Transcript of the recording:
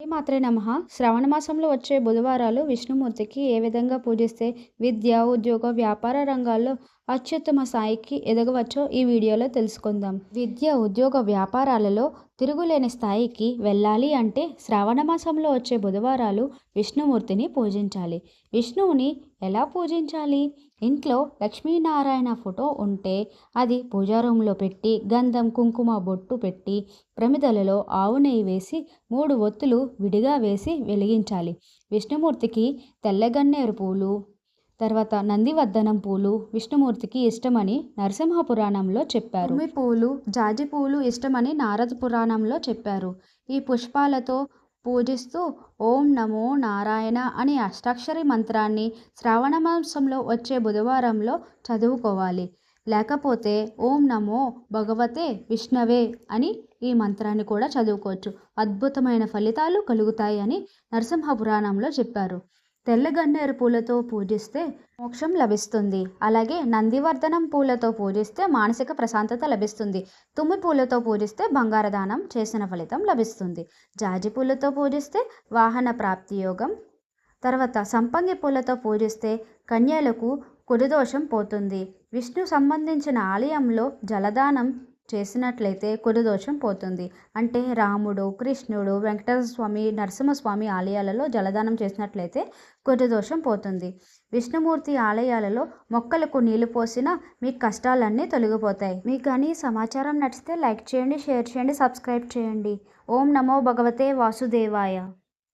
మాత్రే నమ. శ్రవణ మాసంలో వచ్చే బుధవారాలు విష్ణుమూర్తికి ఏ విధంగా పూజిస్తే విద్య ఉద్యోగ వ్యాపార రంగాల్లో అత్యుత్తమ స్థాయికి ఎదగవచ్చో ఈ వీడియోలో తెలుసుకుందాం. విద్య ఉద్యోగ వ్యాపారాలలో తిరుగులేని స్థాయికి వెళ్ళాలి అంటే శ్రావణ మాసంలో వచ్చే బుధవారాలు విష్ణుమూర్తిని పూజించాలి. విష్ణువుని ఎలా పూజించాలి? ఇంట్లో లక్ష్మీనారాయణ ఫోటో ఉంటే అది పూజా రూమ్లో పెట్టి గంధం కుంకుమ బొట్టు పెట్టి ప్రమిదలలో ఆవు నెయ్యి వేసి మూడు ఒత్తులు విడిగా వేసి వెలిగించాలి. విష్ణుమూర్తికి తెల్లగన్నేరు పూలు తర్వాత నందివర్ధనం పూలు విష్ణుమూర్తికి ఇష్టమని నరసింహ పురాణంలో చెప్పారు పూలు జాజి పూలు ఇష్టమని నారద పురాణంలో చెప్పారు. ఈ పుష్పాలతో పూజిస్తూ ఓం నమో నారాయణ అనే అష్టాక్షరి మంత్రాన్ని శ్రావణ మాసంలో వచ్చే బుధవారంలో చదువుకోవాలి. లేకపోతే ఓం నమో భగవతే విష్ణవే అని ఈ మంత్రాన్ని కూడా చదువుకోవచ్చు. అద్భుతమైన ఫలితాలు కలుగుతాయి అని నరసింహ పురాణంలో చెప్పారు. తెల్లగన్నేరు పూలతో పూజిస్తే మోక్షం లభిస్తుంది. అలాగే నందివర్ధనం పూలతో పూజిస్తే మానసిక ప్రశాంతత లభిస్తుంది. తుమ్మి పూలతో పూజిస్తే బంగారదానం చేసిన ఫలితం లభిస్తుంది. జాజి పూలతో పూజిస్తే వాహన ప్రాప్తి యోగం తర్వాత సంపంగి పూలతో పూజిస్తే కన్యలకు కుడిదోషం పోతుంది. విష్ణు సంబంధించిన ఆలయంలో జలదానం చేసినట్లయితే కుడిదోషం పోతుంది. అంటే రాముడు కృష్ణుడు వెంకటేశ్వర స్వామి నరసింహస్వామి ఆలయాలలో జలదానం చేసినట్లయితే కుడిదోషం పోతుంది. విష్ణుమూర్తి ఆలయాలలో మొక్కలకు నీళ్ళు పోసినా మీ కష్టాలన్నీ తొలగిపోతాయి. మీకు కానీ సమాచారం నచ్చితే లైక్ చేయండి షేర్ చేయండి సబ్స్క్రైబ్ చేయండి. ఓం నమో భగవతే వాసుదేవాయ.